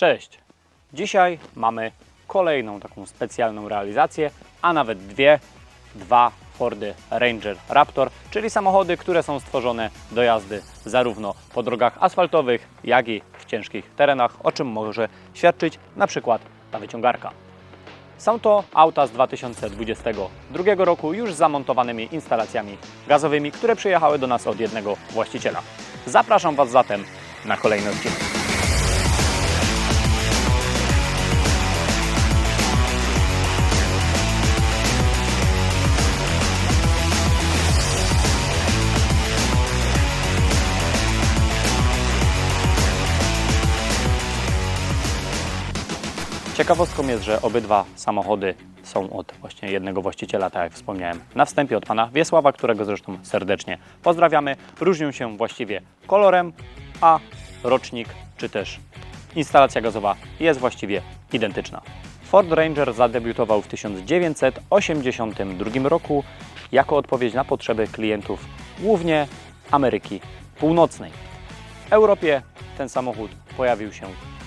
Cześć! Dzisiaj mamy kolejną taką specjalną realizację, a nawet dwie, dwa Fordy Ranger Raptor, czyli samochody, które są stworzone do jazdy zarówno po drogach asfaltowych, jak i w ciężkich terenach, o czym może świadczyć na przykład ta wyciągarka. Są to auta z 2022 roku już z zamontowanymi instalacjami gazowymi, które przyjechały do nas od jednego właściciela. Zapraszam Was zatem na kolejny odcinek. Ciekawostką jest, że obydwa samochody są od właśnie jednego właściciela, tak jak wspomniałem na wstępie, od pana Wiesława, którego zresztą serdecznie pozdrawiamy. Różnią się właściwie kolorem, a rocznik czy też instalacja gazowa jest właściwie identyczna. Ford Ranger zadebiutował w 1982 roku jako odpowiedź na potrzeby klientów głównie Ameryki Północnej. W Europie ten samochód pojawił się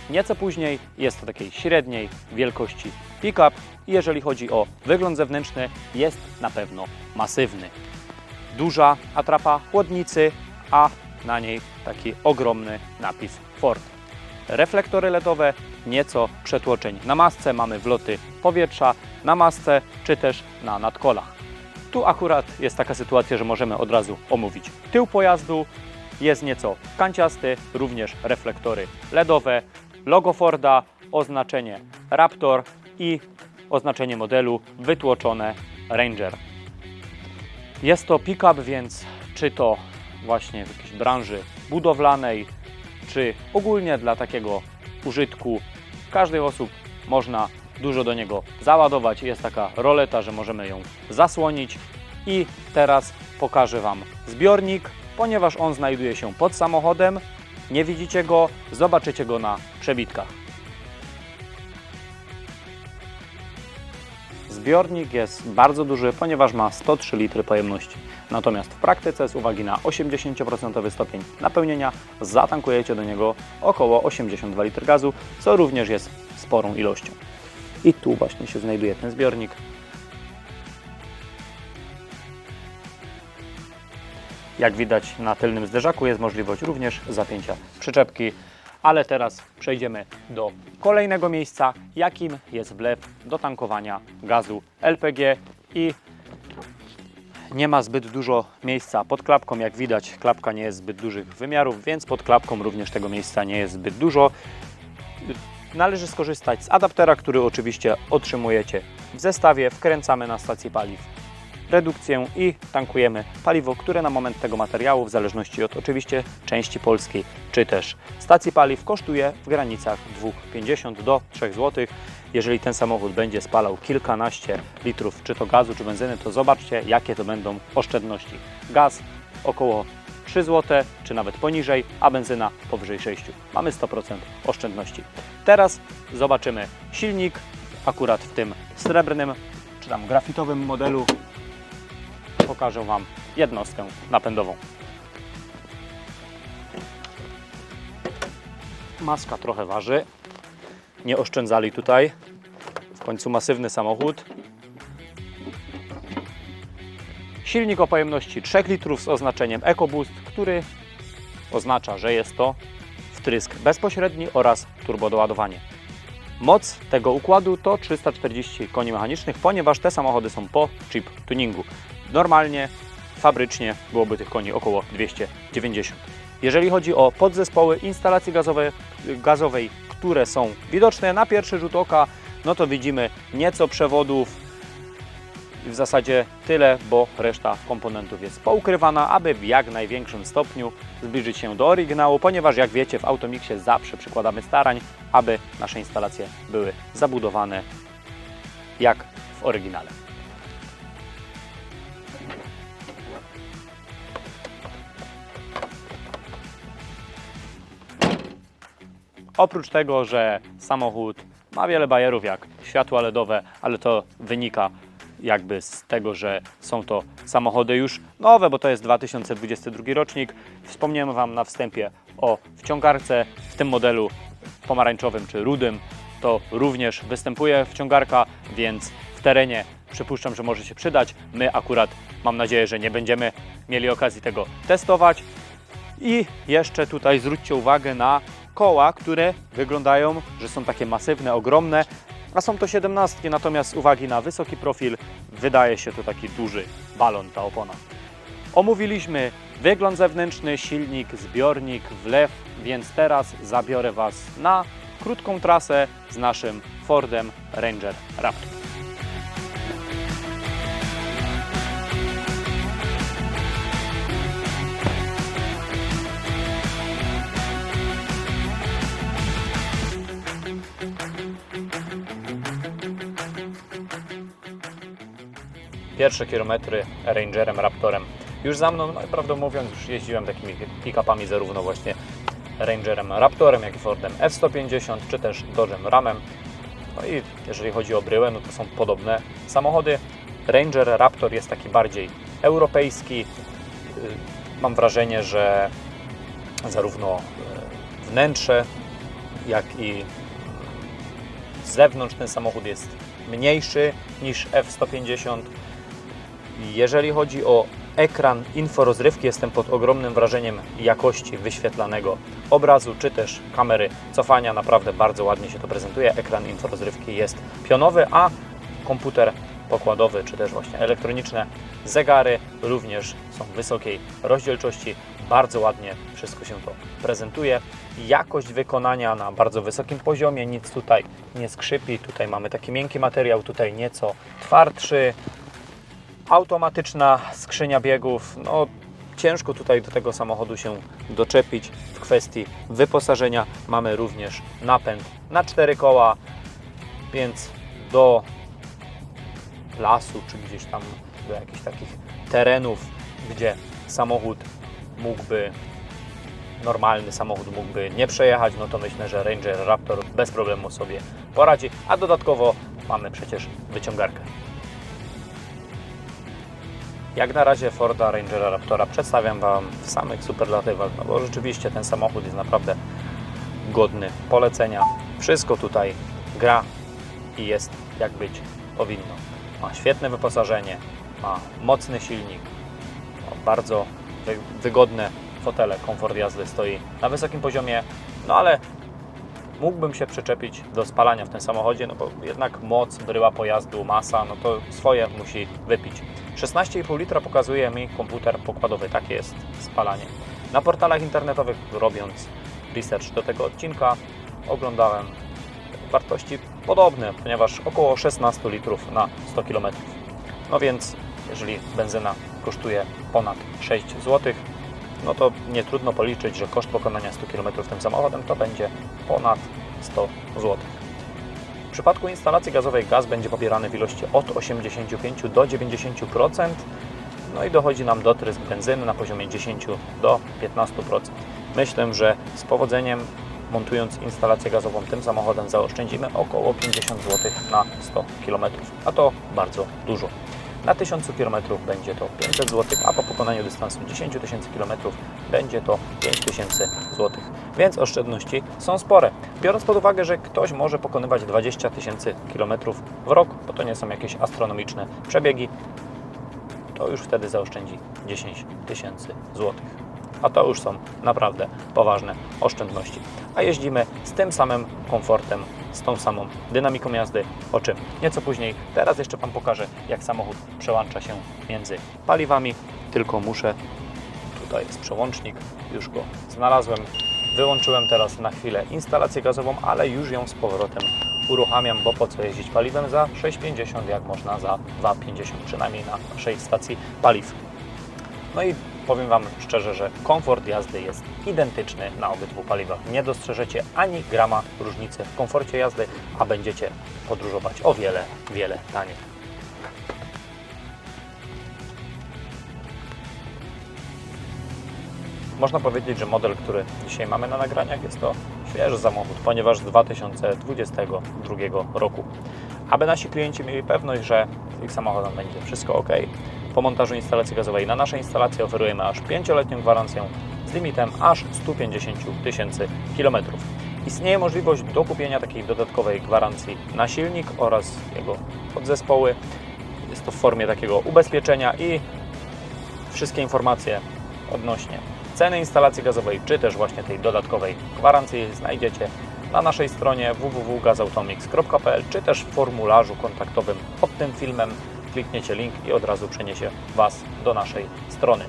nieco później. Jest to takiej średniej wielkości pick-up i jeżeli chodzi o wygląd zewnętrzny, jest na pewno masywny. Duża atrapa chłodnicy, a na niej taki ogromny napis Ford. Reflektory LEDowe, nieco przetłoczeń na masce, mamy wloty powietrza na masce czy też na nadkolach. Tu akurat jest taka sytuacja, że możemy od razu omówić tył pojazdu. Jest nieco kanciasty, również reflektory LEDowe, logo Forda, oznaczenie Raptor i oznaczenie modelu wytłoczone Ranger. Jest to pick-up, więc czy to właśnie w jakiejś branży budowlanej, czy ogólnie dla takiego użytku każdej osób można dużo do niego załadować. Jest taka roleta, że możemy ją zasłonić. I teraz pokażę Wam zbiornik, ponieważ on znajduje się pod samochodem. Nie widzicie go, zobaczycie go na przebitkach. Zbiornik jest bardzo duży, ponieważ ma 103 litry pojemności. Natomiast w praktyce z uwagi na 80% stopień napełnienia zatankujecie do niego około 82 litry gazu, co również jest sporą ilością. I tu właśnie się znajduje ten zbiornik. Jak widać na tylnym zderzaku jest możliwość również zapięcia przyczepki, ale teraz przejdziemy do kolejnego miejsca, jakim jest wlew do tankowania gazu LPG i nie ma zbyt dużo miejsca pod klapką, jak widać klapka nie jest zbyt dużych wymiarów, więc pod klapką również tego miejsca nie jest zbyt dużo. Należy skorzystać z adaptera, który oczywiście otrzymujecie w zestawie, wkręcamy na stację paliw redukcję i tankujemy paliwo, które na moment tego materiału, w zależności od oczywiście części polskiej czy też stacji paliw, kosztuje w granicach 2,50 do 3 zł. Jeżeli ten samochód będzie spalał kilkanaście litrów czy to gazu, czy benzyny, to zobaczcie, jakie to będą oszczędności. Gaz około 3 zł, czy nawet poniżej, a benzyna powyżej 6. Mamy 100% oszczędności. Teraz zobaczymy silnik, akurat w tym srebrnym, czy tam grafitowym modelu pokażę Wam jednostkę napędową. Maska trochę waży. Nie oszczędzali tutaj. W końcu masywny samochód. Silnik o pojemności 3 litrów z oznaczeniem EcoBoost, który oznacza, że jest to wtrysk bezpośredni oraz turbodoładowanie. Moc tego układu to 340 koni mechanicznych, ponieważ te samochody są po chip tuningu. Normalnie, fabrycznie byłoby tych koni około 290. Jeżeli chodzi o podzespoły instalacji gazowe, gazowej, które są widoczne na pierwszy rzut oka, no to widzimy nieco przewodów, w zasadzie tyle, bo reszta komponentów jest poukrywana, aby w jak największym stopniu zbliżyć się do oryginału, ponieważ jak wiecie w Automixie zawsze przykładamy starań, aby nasze instalacje były zabudowane jak w oryginale. Oprócz tego, że samochód ma wiele bajerów jak światła LEDowe, ale to wynika jakby z tego, że są to samochody już nowe, bo to jest 2022 rocznik. Wspomniałem Wam na wstępie o wciągarce. W tym modelu pomarańczowym czy rudym, to również występuje wciągarka, więc w terenie przypuszczam, że może się przydać. My akurat mam nadzieję, że nie będziemy mieli okazji tego testować. I jeszcze tutaj zwróćcie uwagę na koła, które wyglądają, że są takie masywne, ogromne, a są to 17, natomiast z uwagi na wysoki profil wydaje się to taki duży balon ta opona. Omówiliśmy wygląd zewnętrzny, silnik, zbiornik, wlew, więc teraz zabiorę Was na krótką trasę z naszym Fordem Ranger Raptor. Pierwsze kilometry Rangerem Raptorem już za mną, no i prawdę mówiąc, już jeździłem takimi pick-upami zarówno właśnie Rangerem Raptorem, jak i Fordem F-150, czy też Dodge'em Ramem. No i jeżeli chodzi o bryłę, no to są podobne samochody. Ranger Raptor jest taki bardziej europejski. Yy, Mam wrażenie, że zarówno yy, wnętrze, jak i z zewnątrz ten samochód jest mniejszy niż F-150. Jeżeli chodzi o ekran inforozrywki, jestem pod ogromnym wrażeniem jakości wyświetlanego obrazu, czy też kamery cofania. Naprawdę bardzo ładnie się to prezentuje. Ekran inforozrywki jest pionowy, a komputer pokładowy, czy też właśnie elektroniczne zegary również są wysokiej rozdzielczości. Bardzo ładnie wszystko się to prezentuje. Jakość wykonania na bardzo wysokim poziomie, nic tutaj nie skrzypi. Tutaj mamy taki miękki materiał, tutaj nieco twardszy automatyczna skrzynia biegów. No, ciężko tutaj do tego samochodu się doczepić. W kwestii wyposażenia mamy również napęd na cztery koła, więc do lasu czy gdzieś tam do jakichś takich terenów, gdzie samochód mógłby normalny samochód mógłby nie przejechać, no to myślę, że Ranger Raptor bez problemu sobie poradzi, a dodatkowo mamy przecież wyciągarkę. Jak na razie Forda Rangera Raptora przedstawiam Wam w samych superlatywach, no bo rzeczywiście ten samochód jest naprawdę godny polecenia. Wszystko tutaj gra i jest jak być powinno. Ma świetne wyposażenie, ma mocny silnik, ma bardzo wy- wygodne fotele, komfort jazdy stoi na wysokim poziomie, no ale mógłbym się przyczepić do spalania w tym samochodzie, no bo jednak moc, bryła pojazdu, masa, no to swoje musi wypić. 16,5 litra pokazuje mi komputer pokładowy, takie jest spalanie. Na portalach internetowych, robiąc research do tego odcinka, oglądałem wartości podobne, ponieważ około 16 litrów na 100 km. No więc, jeżeli benzyna kosztuje ponad 6 zł, no to nie trudno policzyć, że koszt pokonania 100 km tym samochodem to będzie ponad 100 zł. W przypadku instalacji gazowej gaz będzie pobierany w ilości od 85 do 90%, no i dochodzi nam dotrysk benzyny na poziomie 10 do 15%. Myślę, że z powodzeniem montując instalację gazową tym samochodem zaoszczędzimy około 50 zł na 100 km, a to bardzo dużo. Na 1000 km będzie to 500 zł, a po pokonaniu dystansu 10 tysięcy km będzie to 5000 zł. Więc oszczędności są spore. Biorąc pod uwagę, że ktoś może pokonywać 20 tysięcy km w rok, bo to nie są jakieś astronomiczne przebiegi, to już wtedy zaoszczędzi 10 tysięcy złotych. A to już są naprawdę poważne oszczędności. A jeździmy z tym samym komfortem, z tą samą dynamiką jazdy, o czym nieco później. Teraz jeszcze Wam pokażę, jak samochód przełącza się między paliwami. Tylko muszę, tutaj jest przełącznik, już go znalazłem. Wyłączyłem teraz na chwilę instalację gazową, ale już ją z powrotem uruchamiam, bo po co jeździć paliwem za 6,50, jak można za 2,50, przynajmniej na naszej stacji paliw. No i powiem Wam szczerze, że komfort jazdy jest identyczny na obydwu paliwach. Nie dostrzeżecie ani grama różnicy w komforcie jazdy, a będziecie podróżować o wiele, wiele taniej. Można powiedzieć, że model, który dzisiaj mamy na nagraniach, jest to świeży samochód, ponieważ z 2022 roku. Aby nasi klienci mieli pewność, że z ich samochodem będzie wszystko ok, po montażu instalacji gazowej na naszej instalacji oferujemy aż 5-letnią gwarancję z limitem aż 150 tysięcy kilometrów. Istnieje możliwość dokupienia takiej dodatkowej gwarancji na silnik oraz jego podzespoły. Jest to w formie takiego ubezpieczenia i wszystkie informacje odnośnie ceny instalacji gazowej, czy też właśnie tej dodatkowej gwarancji znajdziecie na naszej stronie www.gazautomix.pl, czy też w formularzu kontaktowym pod tym filmem. Klikniecie link i od razu przeniesie Was do naszej strony.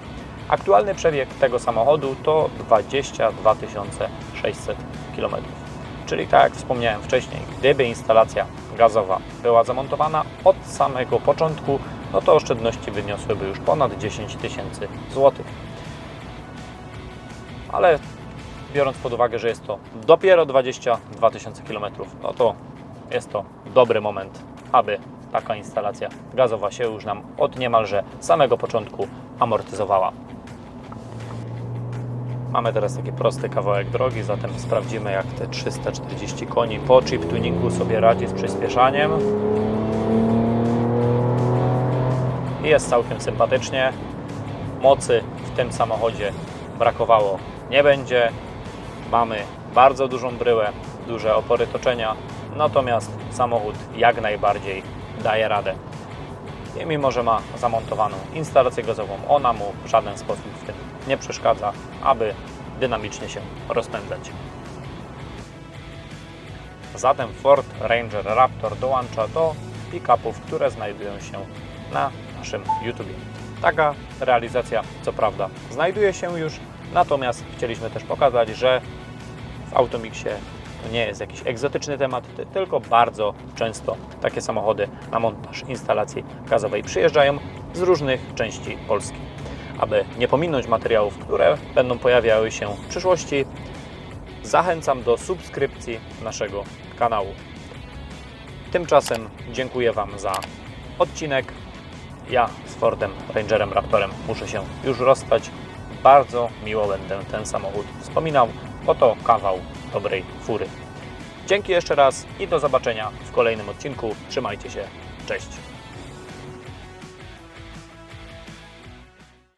Aktualny przebieg tego samochodu to 22 600 km. Czyli tak jak wspomniałem wcześniej, gdyby instalacja gazowa była zamontowana od samego początku, no to oszczędności wyniosłyby już ponad 10 tysięcy złotych. Ale biorąc pod uwagę, że jest to dopiero 22 tysiące km, no to jest to dobry moment, aby taka instalacja gazowa się już nam od niemalże samego początku amortyzowała. Mamy teraz taki prosty kawałek drogi, zatem sprawdzimy jak te 340 koni po chip tuningu sobie radzi z przyspieszaniem. Jest całkiem sympatycznie. Mocy w tym samochodzie brakowało nie będzie. Mamy bardzo dużą bryłę, duże opory toczenia, natomiast samochód jak najbardziej daje radę. I mimo, że ma zamontowaną instalację gazową, ona mu w żaden sposób w tym nie przeszkadza, aby dynamicznie się rozpędzać. Zatem Ford Ranger Raptor dołącza do pick-upów, które znajdują się na naszym YouTube. Taka realizacja, co prawda, znajduje się już, natomiast chcieliśmy też pokazać, że w Automixie to nie jest jakiś egzotyczny temat, ty- tylko bardzo często takie samochody na montaż instalacji gazowej przyjeżdżają z różnych części Polski. Aby nie pominąć materiałów, które będą pojawiały się w przyszłości, zachęcam do subskrypcji naszego kanału. Tymczasem dziękuję Wam za odcinek. Ja z Fordem Rangerem Raptorem muszę się już rozstać. Bardzo miło będę ten samochód wspominał, bo to kawał dobrej fury. Dzięki jeszcze raz i do zobaczenia w kolejnym odcinku. Trzymajcie się. Cześć.